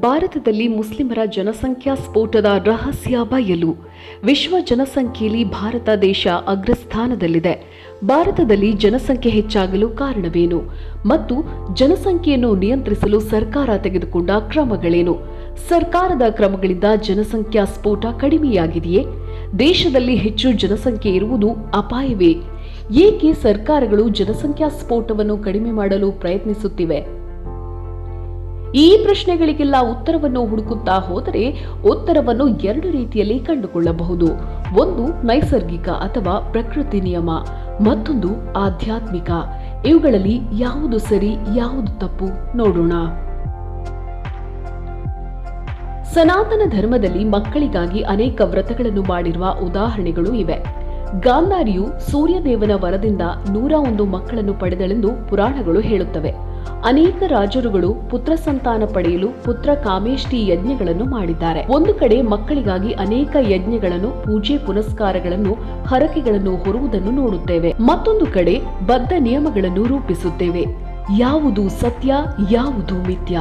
ಭಾರತದಲ್ಲಿ ಮುಸ್ಲಿಮರ ಜನಸಂಖ್ಯಾ ಸ್ಫೋಟದ ರಹಸ್ಯ ಬಯಲು. ವಿಶ್ವ ಜನಸಂಖ್ಯೆಯಲ್ಲಿ ಭಾರತ ದೇಶ ಅಗ್ರಸ್ಥಾನದಲ್ಲಿದೆ. ಭಾರತದಲ್ಲಿ ಜನಸಂಖ್ಯೆ ಹೆಚ್ಚಾಗಲು ಕಾರಣವೇನು? ಮತ್ತು ಜನಸಂಖ್ಯೆಯನ್ನು ನಿಯಂತ್ರಿಸಲು ಸರ್ಕಾರ ತೆಗೆದುಕೊಂಡ ಕ್ರಮಗಳೇನು? ಸರ್ಕಾರದ ಕ್ರಮಗಳಿಂದ ಜನಸಂಖ್ಯಾ ಸ್ಫೋಟ ಕಡಿಮೆಯಾಗಿದೆಯೇ? ದೇಶದಲ್ಲಿ ಹೆಚ್ಚು ಜನಸಂಖ್ಯೆ ಇರುವುದು ಅಪಾಯವೇ? ಏಕೆ ಸರ್ಕಾರಗಳು ಜನಸಂಖ್ಯಾ ಸ್ಫೋಟವನ್ನು ಕಡಿಮೆ ಮಾಡಲು ಪ್ರಯತ್ನಿಸುತ್ತಿವೆ? ಈ ಪ್ರಶ್ನೆಗಳಿಗೆಲ್ಲ ಉತ್ತರವನ್ನು ಹುಡುಕುತ್ತಾ ಹೋದರೆ ಉತ್ತರವನ್ನು ಎರಡು ರೀತಿಯಲ್ಲಿ ಕಂಡುಕೊಳ್ಳಬಹುದು. ಒಂದು ನೈಸರ್ಗಿಕ ಅಥವಾ ಪ್ರಕೃತಿ ನಿಯಮ, ಮತ್ತೊಂದು ಆಧ್ಯಾತ್ಮಿಕ. ಇವುಗಳಲ್ಲಿ ಯಾವುದು ಸರಿ, ಯಾವುದು ತಪ್ಪು ನೋಡೋಣ. ಸನಾತನ ಧರ್ಮದಲ್ಲಿ ಮಕ್ಕಳಿಗಾಗಿ ಅನೇಕ ವ್ರತಗಳನ್ನು ಮಾಡಿರುವ ಉದಾಹರಣೆಗಳು ಇವೆ. ಗಾಂಧಾರಿಯು ಸೂರ್ಯದೇವನ ವರದಿಂದ ನೂರ ಒಂದು ಮಕ್ಕಳನ್ನು ಪಡೆದಳೆಂದು ಪುರಾಣಗಳು ಹೇಳುತ್ತವೆ. ಅನೇಕ ರಾಜರುಗಳು ಪುತ್ರ ಸಂತಾನ ಪಡೆಯಲು ಪುತ್ರ ಕಾಮೇಷ್ಠಿ ಯಜ್ಞಗಳನ್ನು ಮಾಡಿದ್ದಾರೆ. ಒಂದು ಕಡೆ ಮಕ್ಕಳಿಗಾಗಿ ಅನೇಕ ಯಜ್ಞಗಳನ್ನು, ಪೂಜೆ ಪುನಸ್ಕಾರಗಳನ್ನು, ಹರಕೆಗಳನ್ನು ಹೊರುವುದನ್ನು ನೋಡುತ್ತೇವೆ. ಮತ್ತೊಂದು ಕಡೆ ಬದ್ಧ ನಿಯಮಗಳನ್ನು ರೂಪಿಸುತ್ತೇವೆ. ಯಾವುದು ಸತ್ಯ, ಯಾವುದು ಮಿಥ್ಯ.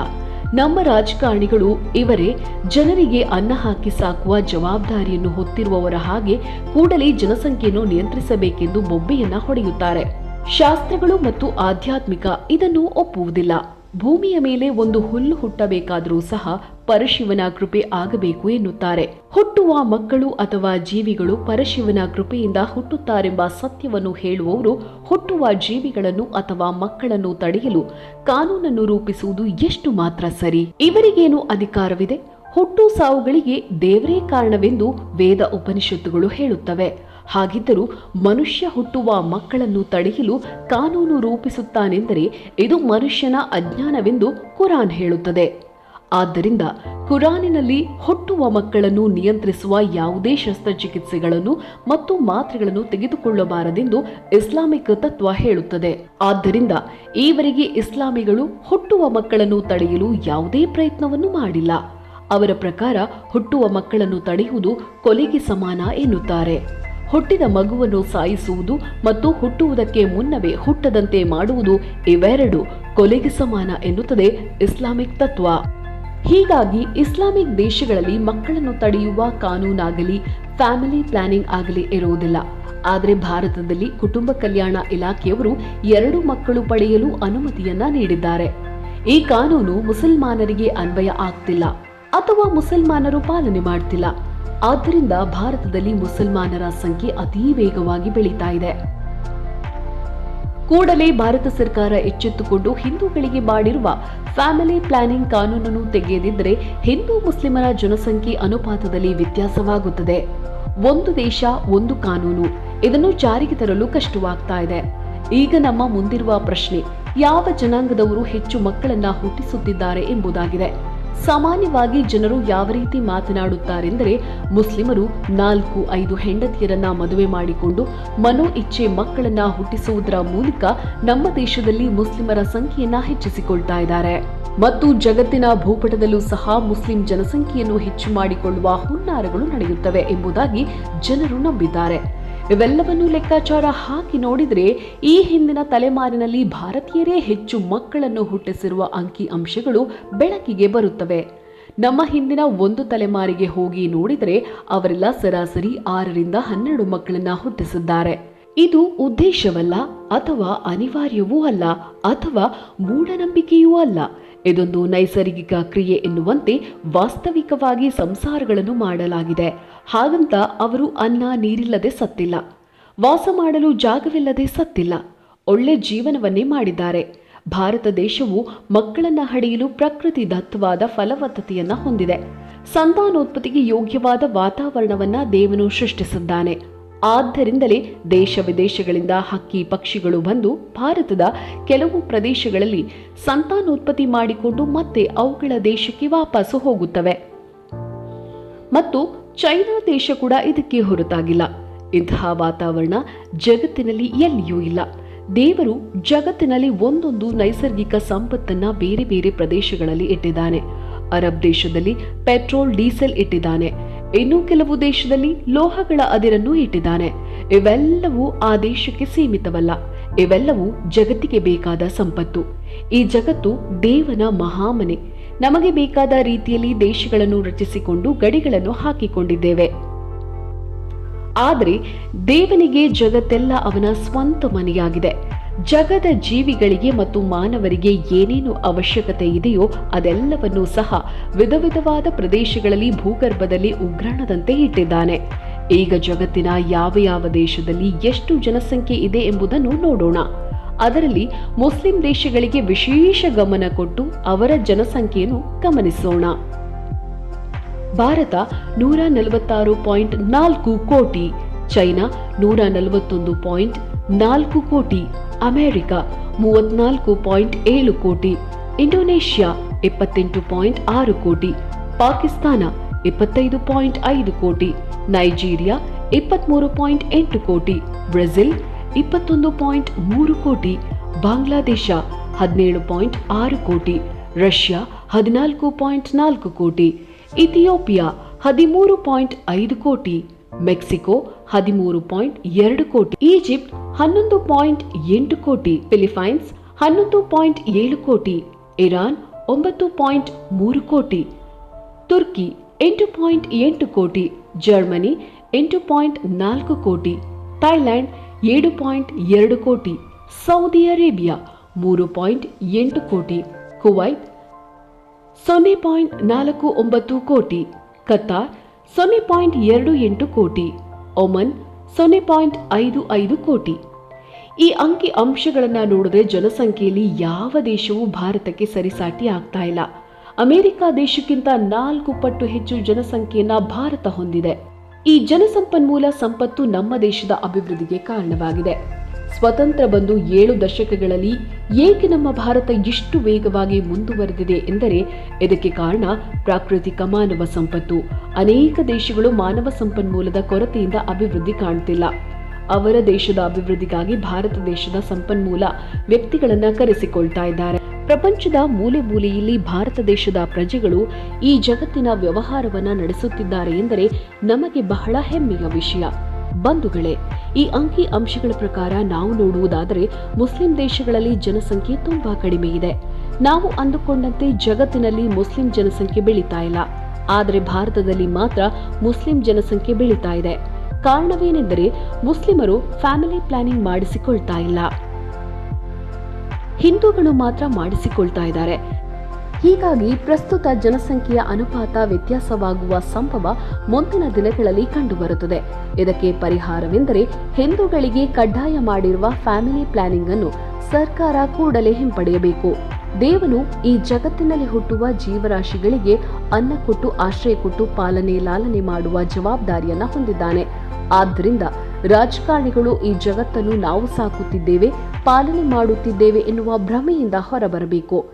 ನಮ್ಮ ರಾಜಕಾರಣಿಗಳು ಇವರೇ ಜನರಿಗೆ ಅನ್ನ ಹಾಕಿ ಸಾಕುವ ಜವಾಬ್ದಾರಿಯನ್ನು ಹೊತ್ತಿರುವವರ ಹಾಗೆ ಕೂಡಲೇ ಜನಸಂಖ್ಯೆಯನ್ನು ನಿಯಂತ್ರಿಸಬೇಕೆಂದು ಬೊಬ್ಬೆಯನ್ನ ಹೊಡೆಯುತ್ತಾರೆ. ಶಾಸ್ತ್ರಗಳು ಮತ್ತು ಆಧ್ಯಾತ್ಮಿಕ ಇದನ್ನು ಒಪ್ಪುವುದಿಲ್ಲ. ಭೂಮಿಯ ಮೇಲೆ ಒಂದು ಹುಲ್ಲು ಹುಟ್ಟಬೇಕಾದರೂ ಸಹ ಪರಶಿವನ ಕೃಪೆ ಆಗಬೇಕು ಎನ್ನುತ್ತಾರೆ. ಹುಟ್ಟುವ ಮಕ್ಕಳು ಅಥವಾ ಜೀವಿಗಳು ಪರಶಿವನ ಕೃಪೆಯಿಂದ ಹುಟ್ಟುತ್ತಾರೆಂಬ ಸತ್ಯವನ್ನು ಹೇಳುವವರು ಹುಟ್ಟುವ ಜೀವಿಗಳನ್ನು ಅಥವಾ ಮಕ್ಕಳನ್ನು ತಡೆಯಲು ಕಾನೂನನ್ನು ರೂಪಿಸುವುದು ಎಷ್ಟು ಮಾತ್ರ ಸರಿ. ಇವರಿಗೇನು ಅಧಿಕಾರವಿದೆ? ಹುಟ್ಟು ಸಾವುಗಳಿಗೆ ದೇವರೇ ಕಾರಣವೆಂದು ವೇದ ಉಪನಿಷತ್ತುಗಳು ಹೇಳುತ್ತವೆ. ಹಾಗಿದ್ದರೂ ಮನುಷ್ಯ ಹುಟ್ಟುವ ಮಕ್ಕಳನ್ನು ತಡೆಯಲು ಕಾನೂನು ರೂಪಿಸುತ್ತಾನೆಂದರೆ ಇದು ಮನುಷ್ಯನ ಅಜ್ಞಾನವೆಂದು ಕುರಾನ್ ಹೇಳುತ್ತದೆ. ಆದ್ದರಿಂದ ಕುರಾನಿನಲ್ಲಿ ಹುಟ್ಟುವ ಮಕ್ಕಳನ್ನು ನಿಯಂತ್ರಿಸುವ ಯಾವುದೇ ಶಸ್ತ್ರಚಿಕಿತ್ಸೆಗಳನ್ನು ಮತ್ತು ಮಾತ್ರೆಗಳನ್ನು ತೆಗೆದುಕೊಳ್ಳಬಾರದೆಂದು ಇಸ್ಲಾಮಿಕ್ ತತ್ವ ಹೇಳುತ್ತದೆ. ಆದ್ದರಿಂದ ಈವರೆಗೆ ಇಸ್ಲಾಮಿಗಳು ಹುಟ್ಟುವ ಮಕ್ಕಳನ್ನು ತಡೆಯಲು ಯಾವುದೇ ಪ್ರಯತ್ನವನ್ನು ಮಾಡಿಲ್ಲ. ಅವರ ಪ್ರಕಾರ ಹುಟ್ಟುವ ಮಕ್ಕಳನ್ನು ತಡೆಯುವುದು ಕೊಲೆಗೆ ಸಮಾನ ಎನ್ನುತ್ತಾರೆ. ಹುಟ್ಟಿದ ಮಗುವನ್ನು ಸಾಯಿಸುವುದು ಮತ್ತು ಹುಟ್ಟುವುದಕ್ಕೆ ಮುನ್ನವೇ ಹುಟ್ಟದಂತೆ ಮಾಡುವುದು ಇವೆರಡು ಕೊಲೆಗೆ ಸಮಾನ ಎನ್ನುತ್ತದೆ ಇಸ್ಲಾಮಿಕ್ ತತ್ವ. ಹೀಗಾಗಿ ಇಸ್ಲಾಮಿಕ್ ದೇಶಗಳಲ್ಲಿ ಮಕ್ಕಳನ್ನು ತಡೆಯುವ ಕಾನೂನಾಗಲಿ, ಫ್ಯಾಮಿಲಿ ಪ್ಲಾನಿಂಗ್ ಆಗಲಿ ಇರುವುದಿಲ್ಲ. ಆದರೆ ಭಾರತದಲ್ಲಿ ಕುಟುಂಬ ಕಲ್ಯಾಣ ಇಲಾಖೆಯವರು ಎರಡು ಮಕ್ಕಳು ಪಡೆಯಲು ಅನುಮತಿಯನ್ನ ನೀಡಿದ್ದಾರೆ. ಈ ಕಾನೂನು ಮುಸಲ್ಮಾನರಿಗೆ ಅನ್ವಯ ಆಗ್ತಿಲ್ಲ. ಅಥವಾ ಮುಸಲ್ಮಾನರು ಪಾಲನೆ ಮಾಡ್ತಿಲ್ಲ. ಆದ್ದರಿಂದ ಭಾರತದಲ್ಲಿ ಮುಸಲ್ಮಾನರ ಸಂಖ್ಯೆ ಅತೀ ವೇಗವಾಗಿ ಬೆಳೀತಾ ಇದೆ. ಕೂಡಲೇ ಭಾರತ ಸರ್ಕಾರ ಎಚ್ಚೆತ್ತುಕೊಂಡು ಹಿಂದೂಗಳಿಗೆ ಮಾಡಿರುವ ಫ್ಯಾಮಿಲಿ ಪ್ಲಾನಿಂಗ್ ಕಾನೂನನ್ನು ತೆಗೆಯದಿದ್ದರೆ ಹಿಂದೂ ಮುಸ್ಲಿಮರ ಜನಸಂಖ್ಯೆ ಅನುಪಾತದಲ್ಲಿ ವ್ಯತ್ಯಾಸವಾಗುತ್ತದೆ. ಒಂದು ದೇಶ, ಒಂದು ಕಾನೂನು. ಇದನ್ನು ಜಾರಿಗೆ ತರಲು ಕಷ್ಟವಾಗ್ತಾ ಇದೆ. ಈಗ ನಮ್ಮ ಮುಂದಿರುವ ಪ್ರಶ್ನೆ, ಯಾವ ಜನಾಂಗದವರು ಹೆಚ್ಚು ಮಕ್ಕಳನ್ನ ಹುಟ್ಟಿಸುತ್ತಿದ್ದಾರೆ ಎಂಬುದಾಗಿದೆ. ಸಾಮಾನ್ಯವಾಗಿ ಜನರು ಯಾವ ರೀತಿ ಮಾತನಾಡುತ್ತಾರೆಂದರೆ ಮುಸ್ಲಿಮರು ನಾಲ್ಕು ಐದು ಹೆಂಡತಿಯರನ್ನ ಮದುವೆ ಮಾಡಿಕೊಂಡು ಮನೋ ಇಚ್ಛೆ ಮಕ್ಕಳನ್ನ ಹುಟ್ಟಿಸುವುದರ ಮೂಲಕ ನಮ್ಮ ದೇಶದಲ್ಲಿ ಮುಸ್ಲಿಮರ ಸಂಖ್ಯೆಯನ್ನ ಹೆಚ್ಚಿಸಿಕೊಳ್ತಾ ಇದ್ದಾರೆ. ಮತ್ತು ಜಗತ್ತಿನ ಭೂಪಟದಲ್ಲೂ ಸಹ ಮುಸ್ಲಿಂ ಜನಸಂಖ್ಯೆಯನ್ನು ಹೆಚ್ಚು ಮಾಡಿಕೊಳ್ಳುವ ಹುನ್ನಾರಗಳು ನಡೆಯುತ್ತವೆ ಎಂಬುದಾಗಿ ಜನರು ನಂಬಿದ್ದಾರೆ. ಇವೆಲ್ಲವನ್ನು ಲೆಕ್ಕಾಚಾರ ಹಾಕಿ ನೋಡಿದರೆ ಈ ಹಿಂದಿನ ತಲೆಮಾರಿನಲ್ಲಿ ಭಾರತೀಯರೇ ಹೆಚ್ಚು ಮಕ್ಕಳನ್ನು ಹುಟ್ಟಿಸಿರುವ ಅಂಕಿ ಅಂಶಗಳು ಬೆಳಕಿಗೆ ಬರುತ್ತವೆ. ನಮ್ಮ ಹಿಂದಿನ ಒಂದು ತಲೆಮಾರಿಗೆ ಹೋಗಿ ನೋಡಿದರೆ ಅವರೆಲ್ಲ ಸರಾಸರಿ ಆರರಿಂದ ಹನ್ನೆರಡು ಮಕ್ಕಳನ್ನು ಹುಟ್ಟಿಸಿದ್ದಾರೆ. ಇದು ಉದ್ದೇಶವಲ್ಲ ಅಥವಾ ಅನಿವಾರ್ಯವೂ ಅಲ್ಲ ಅಥವಾ ಮೂಢನಂಬಿಕೆಯೂ ಅಲ್ಲ. ಇದೊಂದು ನೈಸರ್ಗಿಕ ಕ್ರಿಯೆ ಎನ್ನುವಂತೆ ವಾಸ್ತವಿಕವಾಗಿ ಸಂಸಾರಗಳನ್ನು ಮಾಡಲಾಗಿದೆ. ಹಾಗಂತ ಅವರು ಅನ್ನ ನೀರಿಲ್ಲದೆ ಸತ್ತಿಲ್ಲ. ವಾಸ ಮಾಡಲು ಜಾಗವಿಲ್ಲದೆ ಸತ್ತಿಲ್ಲ. ಒಳ್ಳೆ ಜೀವನವನ್ನೇ ಮಾಡಿದ್ದಾರೆ. ಭಾರತ ದೇಶವು ಮಕ್ಕಳನ್ನ ಹಡೆಯಲು ಪ್ರಕೃತಿ ದತ್ತವಾದ ಫಲವತ್ತತೆಯನ್ನು ಹೊಂದಿದೆ. ಸಂತಾನೋತ್ಪತ್ತಿಗೆ ಯೋಗ್ಯವಾದ ವಾತಾವರಣವನ್ನ ದೇವನು ಸೃಷ್ಟಿಸಿದ್ದಾನೆ. ಆದ್ದರಿಂದಲೇ ದೇಶ ವಿದೇಶಗಳಿಂದ ಹಕ್ಕಿ ಪಕ್ಷಿಗಳು ಬಂದು ಭಾರತದ ಕೆಲವು ಪ್ರದೇಶಗಳಲ್ಲಿ ಸಂತಾನೋತ್ಪತ್ತಿ ಮಾಡಿಕೊಂಡು ಮತ್ತೆ ಅವುಗಳ ದೇಶಕ್ಕೆ ವಾಪಸ್ಸು ಹೋಗುತ್ತವೆ. ಮತ್ತು ಚೈನಾ ದೇಶ ಕೂಡ ಇದಕ್ಕೆ ಹೊರತಾಗಿಲ್ಲ. ಇಂತಹ ವಾತಾವರಣ ಜಗತ್ತಿನಲ್ಲಿ ಎಲ್ಲಿಯೂ ಇಲ್ಲ. ದೇವರು ಜಗತ್ತಿನಲ್ಲಿ ಒಂದೊಂದು ನೈಸರ್ಗಿಕ ಸಂಪತ್ತನ್ನ ಬೇರೆ ಬೇರೆ ಪ್ರದೇಶಗಳಲ್ಲಿ ಇಟ್ಟಿದ್ದಾನೆ. ಅರಬ್ ದೇಶದಲ್ಲಿ ಪೆಟ್ರೋಲ್, ಡೀಸೆಲ್ ಇಟ್ಟಿದ್ದಾನೆ. ಇನ್ನು ಕೆಲವು ದೇಶದಲ್ಲಿ ಲೋಹಗಳ ಅದಿರನ್ನು ಇಟ್ಟಿದ್ದಾನೆ. ಇವೆಲ್ಲವೂ ಆ ದೇಶಕ್ಕೆ ಸೀಮಿತವಲ್ಲ. ಇವೆಲ್ಲವೂ ಜಗತ್ತಿಗೆ ಬೇಕಾದ ಸಂಪತ್ತು. ಈ ಜಗತ್ತು ದೇವನ ಮಹಾಮನೆ. ನಮಗೆ ಬೇಕಾದ ರೀತಿಯಲ್ಲಿ ದೇಶಗಳನ್ನು ರಚಿಸಿಕೊಂಡು ಗಡಿಗಳನ್ನು ಹಾಕಿಕೊಂಡಿದ್ದೇವೆ. ಆದರೆ ದೇವನಿಗೆ ಜಗತ್ತೆಲ್ಲ ಅವನ ಸ್ವಂತ ಮನೆಯಾಗಿದೆ. ಜಗದ ಜೀವಿಗಳಿಗೆ ಮತ್ತು ಮಾನವರಿಗೆ ಏನೇನು ಅವಶ್ಯಕತೆ ಇದೆಯೋ ಅದೆಲ್ಲವನ್ನೂ ಸಹ ವಿಧ ವಿಧವಾದ ಪ್ರದೇಶಗಳಲ್ಲಿ, ಭೂಗರ್ಭದಲ್ಲಿ ಉಗ್ರಾಣದಂತೆ ಇಟ್ಟಿದ್ದಾನೆ. ಈಗ ಜಗತ್ತಿನ ಯಾವ ಯಾವ ದೇಶದಲ್ಲಿ ಎಷ್ಟು ಜನಸಂಖ್ಯೆ ಇದೆ ಎಂಬುದನ್ನು ನೋಡೋಣ. ಅದರಲ್ಲಿ ಮುಸ್ಲಿಂ ದೇಶಗಳಿಗೆ ವಿಶೇಷ ಗಮನ ಕೊಟ್ಟು ಅವರ ಜನಸಂಖ್ಯೆಯನ್ನು ಗಮನಿಸೋಣ. ಭಾರತ ನೂರ ನಲವತ್ತಾರು ಪಾಯಿಂಟ್ ನಾಲ್ಕು ಕೋಟಿ, ಚೈನಾ ನೂರ ನಲವತ್ತೊಂದು ಪಾಯಿಂಟ್ ನಾಲ್ಕು ಕೋಟಿ ಅಮೆರಿಕ ಮೂವತ್ನಾಲ್ಕು ಪಾಯಿಂಟ್ ಏಳು ಕೋಟಿ, ಇಂಡೋನೇಷ್ಯಾ ಇಪ್ಪತ್ತೆಂಟು ಪಾಯಿಂಟ್ ಆರು ಕೋಟಿ, ಪಾಕಿಸ್ತಾನ ಇಪ್ಪತ್ತೈದು ಪಾಯಿಂಟ್ ಐದು ಕೋಟಿ, ನೈಜೀರಿಯಾ ಇಪ್ಪತ್ಮೂರು ಪಾಯಿಂಟ್ ಎಂಟು ಕೋಟಿ, ಬ್ರೆಜಿಲ್ ಇಪ್ಪತ್ತೊಂದು ಪಾಯಿಂಟ್ ಮೂರು ಕೋಟಿ, ಬಾಂಗ್ಲಾದೇಶ ಹದಿನೇಳು ಪಾಯಿಂಟ್ ಆರು ಕೋಟಿ, ರಷ್ಯಾ ಹದಿನಾಲ್ಕು ಪಾಯಿಂಟ್ ನಾಲ್ಕು ಕೋಟಿ, ಇಥಿಯೋಪಿಯಾ ಹದಿಮೂರು ಪಾಯಿಂಟ್ ಐದು ಕೋಟಿ, ಮೆಕ್ಸಿಕೋ ಹದಿಮೂರು ಪಾಯಿಂಟ್ ಎರಡು ಕೋಟಿ, ಈಜಿಪ್ಟ್ ಹನ್ನೊಂದು ಪಾಯಿಂಟ್ ಎಂಟು ಕೋಟಿ ಫಿಲಿಪೈನ್ಸ್ ಹನ್ನೊಂದು ಪಾಯಿಂಟ್ ಏಳು ಕೋಟಿ ಇರಾನ್, ಒಂಬತ್ತು ಪಾಯಿಂಟ್ ಮೂರು ಕೋಟಿ ತುರ್ಕಿ, ಎಂಟು ಪಾಯಿಂಟ್ ಎಂಟು ಕೋಟಿ ಜರ್ಮನಿ, ಎಂಟು ಪಾಯಿಂಟ್ ನಾಲ್ಕು ಕೋಟಿ ಥೈಲ್ಯಾಂಡ್, ಏಳು ಪಾಯಿಂಟ್ ಎರಡು ಕೋಟಿ ಸೌದಿ ಅರೇಬಿಯಾ, ಮೂರು ಪಾಯಿಂಟ್ ಎಂಟು ಕೋಟಿ ಕುವೈತ್, ಸೊನ್ನೆ ಪಾಯಿಂಟ್ ನಾಲ್ಕು ಒಂಬತ್ತು ಕೋಟಿ ಕತಾರ್, ಸೊನ್ನೆ ಪಾಯಿಂಟ್ ಎರಡು ಎಂಟು ಕೋಟಿ ಒಮನ್ ಸೊನ್ನೆ ಪಾಯಿಂಟ್ ಐದು ಐದು ಕೋಟಿ. ಈ ಅಂಕಿ ಅಂಶಗಳನ್ನು ನೋಡಿದ್ರೆ ಜನಸಂಖ್ಯೆಯಲ್ಲಿ ಯಾವ ದೇಶವೂ ಭಾರತಕ್ಕೆ ಸರಿಸಾಟಿ ಆಗ್ತಾ ಇಲ್ಲ. ಅಮೆರಿಕ ದೇಶಕ್ಕಿಂತ ನಾಲ್ಕು ಪಟ್ಟು ಹೆಚ್ಚು ಜನಸಂಖ್ಯೆಯನ್ನ ಭಾರತ ಹೊಂದಿದೆ. ಈ ಜನಸಂಪನ್ಮೂಲ ಸಂಪತ್ತು ನಮ್ಮ ದೇಶದ ಅಭಿವೃದ್ಧಿಗೆ ಕಾರಣವಾಗಿದೆ. ಸ್ವತಂತ್ರ ಬಂದು ಏಳು ದಶಕಗಳಲ್ಲಿ ಏಕೆ ನಮ್ಮ ಭಾರತ ಇಷ್ಟು ವೇಗವಾಗಿ ಮುಂದುವರೆದಿದೆ ಎಂದರೆ ಇದಕ್ಕೆ ಕಾರಣ ಪ್ರಾಕೃತಿಕ ಮಾನವ ಸಂಪತ್ತು. ಅನೇಕ ದೇಶಗಳು ಮಾನವ ಸಂಪನ್ಮೂಲದ ಕೊರತೆಯಿಂದ ಅಭಿವೃದ್ಧಿ ಕಾಣ್ತಿಲ್ಲ. ಅವರ ದೇಶದ ಅಭಿವೃದ್ಧಿಗಾಗಿ ಭಾರತ ದೇಶದ ಸಂಪನ್ಮೂಲ ವ್ಯಕ್ತಿಗಳನ್ನ ಕರೆಸಿಕೊಳ್ತಾ ಇದ್ದಾರೆ. ಪ್ರಪಂಚದ ಮೂಲೆ ಮೂಲೆಯಲ್ಲಿ ಭಾರತ ದೇಶದ ಪ್ರಜೆಗಳು ಈ ಜಗತ್ತಿನ ವ್ಯವಹಾರವನ್ನ ನಡೆಸುತ್ತಿದ್ದಾರೆ ಎಂದರೆ ನಮಗೆ ಬಹಳ ಹೆಮ್ಮೆಯ ವಿಷಯ. ಬಂಧುಗಳೇ, ಈ ಅಂಕಿ ಅಂಶಗಳ ಪ್ರಕಾರ ನಾವು ನೋಡುವುದಾದರೆ ಮುಸ್ಲಿಂ ದೇಶಗಳಲ್ಲಿ ಜನಸಂಖ್ಯೆ ತುಂಬಾ ಕಡಿಮೆ ಇದೆ. ನಾವು ಅಂದುಕೊಂಡಂತೆ ಜಗತ್ತಿನಲ್ಲಿ ಮುಸ್ಲಿಂ ಜನಸಂಖ್ಯೆ ಬೆಳೀತಾ ಇಲ್ಲ. ಆದರೆ ಭಾರತದಲ್ಲಿ ಮಾತ್ರ ಮುಸ್ಲಿಂ ಜನಸಂಖ್ಯೆ ಬೆಳೀತಾ ಇದೆ. ಕಾರಣವೇನೆಂದರೆ ಮುಸ್ಲಿಮರು ಫ್ಯಾಮಿಲಿ ಪ್ಲಾನಿಂಗ್ ಮಾಡಿಸಿಕೊಳ್ತಾ ಇಲ್ಲ. ಹಿಂದೂಗಳು ಮಾತ್ರ ಮಾಡಿಸಿಕೊಳ್ತಾ ಇದ್ದಾರೆ. ಹೀಗಾಗಿ ಪ್ರಸ್ತುತ ಜನಸಂಖ್ಯೆಯ ಅನುಪಾತ ವ್ಯತ್ಯಾಸವಾಗುವ ಸಂಭವ ಮುಂದಿನ ದಿನಗಳಲ್ಲಿ ಕಂಡುಬರುತ್ತದೆ. ಇದಕ್ಕೆ ಪರಿಹಾರವೆಂದರೆ ಹಿಂದೂಗಳಿಗೆ ಕಡ್ಡಾಯ ಮಾಡಿರುವ ಫ್ಯಾಮಿಲಿ ಪ್ಲಾನಿಂಗ್ ಅನ್ನು ಸರ್ಕಾರ ಕೂಡಲೇ ಹಿಂಪಡೆಯಬೇಕು. ದೇವನು ಈ ಜಗತ್ತಿನಲ್ಲಿ ಹುಟ್ಟುವ ಜೀವರಾಶಿಗಳಿಗೆ ಅನ್ನ ಕೊಟ್ಟು, ಆಶ್ರಯ ಕೊಟ್ಟು, ಪಾಲನೆ, ಲಾಲನೆ ಮಾಡುವ ಜವಾಬ್ದಾರಿಯನ್ನ ಹೊಂದಿದ್ದಾನೆ. ಆದ್ದರಿಂದ ರಾಜಕಾರಣಿಗಳು ಈ ಜಗತ್ತನ್ನು ನಾವು ಸಾಕುತ್ತಿದ್ದೇವೆ, ಪಾಲನೆ ಮಾಡುತ್ತಿದ್ದೇವೆ ಎನ್ನುವ ಭ್ರಮೆಯಿಂದ ಹೊರಬರಬೇಕು.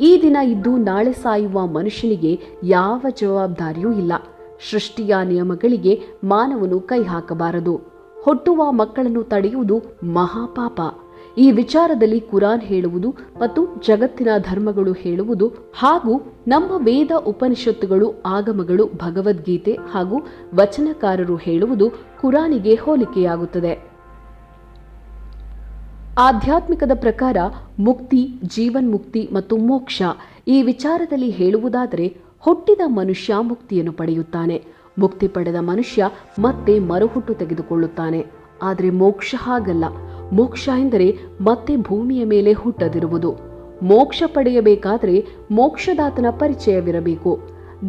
ಈ ದಿನ ಇದ್ದು ನಾಳೆ ಸಾಯುವ ಮನುಷ್ಯನಿಗೆ ಯಾವ ಜವಾಬ್ದಾರಿಯೂ ಇಲ್ಲ. ಸೃಷ್ಟಿಯ ನಿಯಮಗಳಿಗೆ ಮಾನವನು ಕೈ ಹಾಕಬಾರದು. ಹುಟ್ಟುವ ಮಕ್ಕಳನ್ನು ತಡೆಯುವುದು ಮಹಾಪಾಪ. ಈ ವಿಚಾರದಲ್ಲಿ ಕುರಾನ್ ಹೇಳುವುದು ಮತ್ತು ಜಗತ್ತಿನ ಧರ್ಮಗಳು ಹೇಳುವುದು ಹಾಗೂ ನಮ್ಮ ವೇದ ಉಪನಿಷತ್ತುಗಳು, ಆಗಮಗಳು, ಭಗವದ್ಗೀತೆ ಹಾಗೂ ವಚನಕಾರರು ಹೇಳುವುದು ಕುರಾನಿಗೆ ಹೋಲಿಕೆಯಾಗುತ್ತದೆ. ಆಧ್ಯಾತ್ಮಿಕದ ಪ್ರಕಾರ ಮುಕ್ತಿ, ಜೀವನ್ಮುಕ್ತಿ ಮತ್ತು ಮೋಕ್ಷ ಈ ವಿಚಾರದಲ್ಲಿ ಹೇಳುವುದಾದರೆ ಹುಟ್ಟಿದ ಮನುಷ್ಯ ಮುಕ್ತಿಯನ್ನು ಪಡೆಯುತ್ತಾನೆ. ಮುಕ್ತಿ ಪಡೆದ ಮನುಷ್ಯ ಮತ್ತೆ ಮರುಹುಟ್ಟು ತೆಗೆದುಕೊಳ್ಳುತ್ತಾನೆ. ಆದರೆ ಮೋಕ್ಷ ಹಾಗಲ್ಲ. ಮೋಕ್ಷ ಎಂದರೆ ಮತ್ತೆ ಭೂಮಿಯ ಮೇಲೆ ಹುಟ್ಟದಿರುವುದು. ಮೋಕ್ಷ ಪಡೆಯಬೇಕಾದರೆ ಮೋಕ್ಷದಾತನ ಪರಿಚಯವಿರಬೇಕು.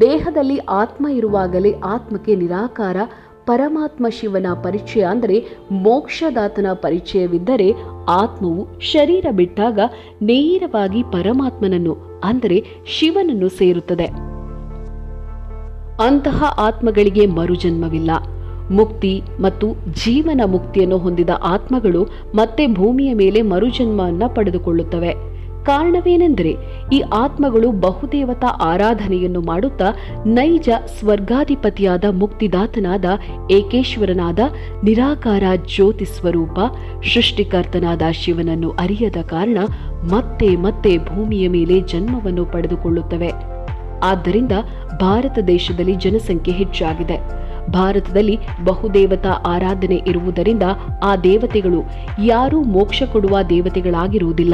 ದೇಹದಲ್ಲಿ ಆತ್ಮ ಇರುವಾಗಲೇ ಆತ್ಮಕ್ಕೆ ನಿರಾಕಾರ, ಪರಮಾತ್ಮ ಶಿವನ ಪರಿಚಯ ಅಂದರೆ ಮೋಕ್ಷದಾತನ ಪರಿಚಯವಿದ್ದರೆ ಆತ್ಮವು ಶರೀರ ಬಿಟ್ಟಾಗ ನೇರವಾಗಿ ಪರಮಾತ್ಮನನ್ನು ಅಂದರೆ ಶಿವನನ್ನು ಸೇರುತ್ತದೆ. ಅಂತಹ ಆತ್ಮಗಳಿಗೆ ಮರುಜನ್ಮವಿಲ್ಲ. ಮುಕ್ತಿ ಮತ್ತು ಜೀವನ ಮುಕ್ತಿಯನ್ನು ಹೊಂದಿದ ಆತ್ಮಗಳು ಮತ್ತೆ ಭೂಮಿಯ ಮೇಲೆ ಮರುಜನ್ಮವನ್ನು ಪಡೆದುಕೊಳ್ಳುತ್ತವೆ. ಕಾರಣವೇನೆಂದರೆ, ಈ ಆತ್ಮಗಳು ಬಹುದೇವತಾ ಆರಾಧನೆಯನ್ನು ಮಾಡುತ್ತಾ ನೈಜ ಸ್ವರ್ಗಾಧಿಪತಿಯಾದ ಮುಕ್ತಿದಾತನಾದ ಏಕೇಶ್ವರನಾದ ನಿರಾಕಾರ ಜ್ಯೋತಿ ಸ್ವರೂಪ ಸೃಷ್ಟಿಕರ್ತನಾದ ಶಿವನನ್ನು ಅರಿಯದ ಕಾರಣ ಮತ್ತೆ ಮತ್ತೆ ಭೂಮಿಯ ಮೇಲೆ ಜನ್ಮವನ್ನು ಪಡೆದುಕೊಳ್ಳುತ್ತವೆ. ಆದ್ದರಿಂದ ಭಾರತ ದೇಶದಲ್ಲಿ ಜನಸಂಖ್ಯೆ ಹೆಚ್ಚಾಗಿದೆ. ಭಾರತದಲ್ಲಿ ಬಹುದೇವತಾ ಆರಾಧನೆ ಇರುವುದರಿಂದ ಆ ದೇವತೆಗಳು ಯಾರೂ ಮೋಕ್ಷ ಕೊಡುವ ದೇವತೆಗಳಾಗಿರುವುದಿಲ್ಲ.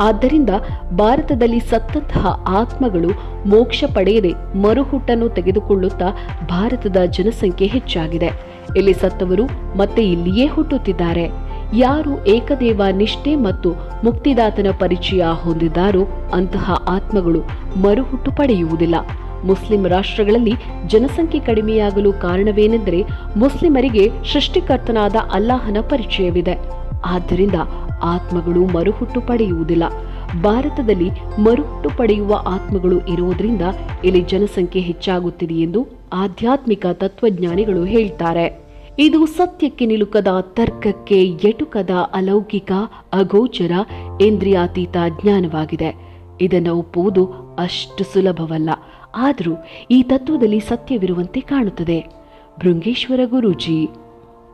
ಆದ್ದರಿಂದ ಭಾರತದಲ್ಲಿ ಸತ್ತಂತಹ ಆತ್ಮಗಳು ಮೋಕ್ಷ ಪಡೆಯದೆ ಮರುಹುಟ್ಟನ್ನು ತೆಗೆದುಕೊಳ್ಳುತ್ತಾ ಭಾರತದ ಜನಸಂಖ್ಯೆ ಹೆಚ್ಚಾಗಿದೆ. ಇಲ್ಲಿ ಸತ್ತವರು ಮತ್ತೆ ಇಲ್ಲಿಯೇ ಹುಟ್ಟುತ್ತಿದ್ದಾರೆ. ಯಾರು ಏಕದೇವ ನಿಷ್ಠೆ ಮತ್ತು ಮುಕ್ತಿದಾತನ ಪರಿಚಯ ಹೊಂದಿದ್ದಾರೋ ಅಂತಹ ಆತ್ಮಗಳು ಮರುಹುಟ್ಟು ಪಡೆಯುವುದಿಲ್ಲ. ಮುಸ್ಲಿಂ ರಾಷ್ಟ್ರಗಳಲ್ಲಿ ಜನಸಂಖ್ಯೆ ಕಡಿಮೆಯಾಗಲು ಕಾರಣವೇನೆಂದರೆ ಮುಸ್ಲಿಮರಿಗೆ ಸೃಷ್ಟಿಕರ್ತನಾದ ಅಲ್ಲಾಹನ ಪರಿಚಯವಿದೆ. ಆದ್ದರಿಂದ ಆತ್ಮಗಳು ಮರುಹುಟ್ಟು ಪಡೆಯುವುದಿಲ್ಲ. ಭಾರತದಲ್ಲಿ ಮರುಹುಟ್ಟು ಪಡೆಯುವ ಆತ್ಮಗಳು ಇರುವುದರಿಂದ ಇಲ್ಲಿ ಜನಸಂಖ್ಯೆ ಹೆಚ್ಚಾಗುತ್ತಿದೆ ಎಂದು ಆಧ್ಯಾತ್ಮಿಕ ತತ್ವಜ್ಞಾನಿಗಳು ಹೇಳ್ತಾರೆ. ಇದು ಸತ್ಯಕ್ಕೆ ನಿಲುಕದ ತರ್ಕಕ್ಕೆ ಎಟುಕದ ಅಲೌಕಿಕ ಅಗೋಚರ ಇಂದ್ರಿಯಾತೀತ ಜ್ಞಾನವಾಗಿದೆ. ಇದನ್ನು ಒಪ್ಪುವುದು ಅಷ್ಟು ಸುಲಭವಲ್ಲ. ಆದರೂ ಈ ತತ್ವದಲ್ಲಿ ಸತ್ಯವಿರುವಂತೆ ಕಾಣುತ್ತದೆ. ಭೃಂಗೇಶ್ವರ ಗುರೂಜಿ.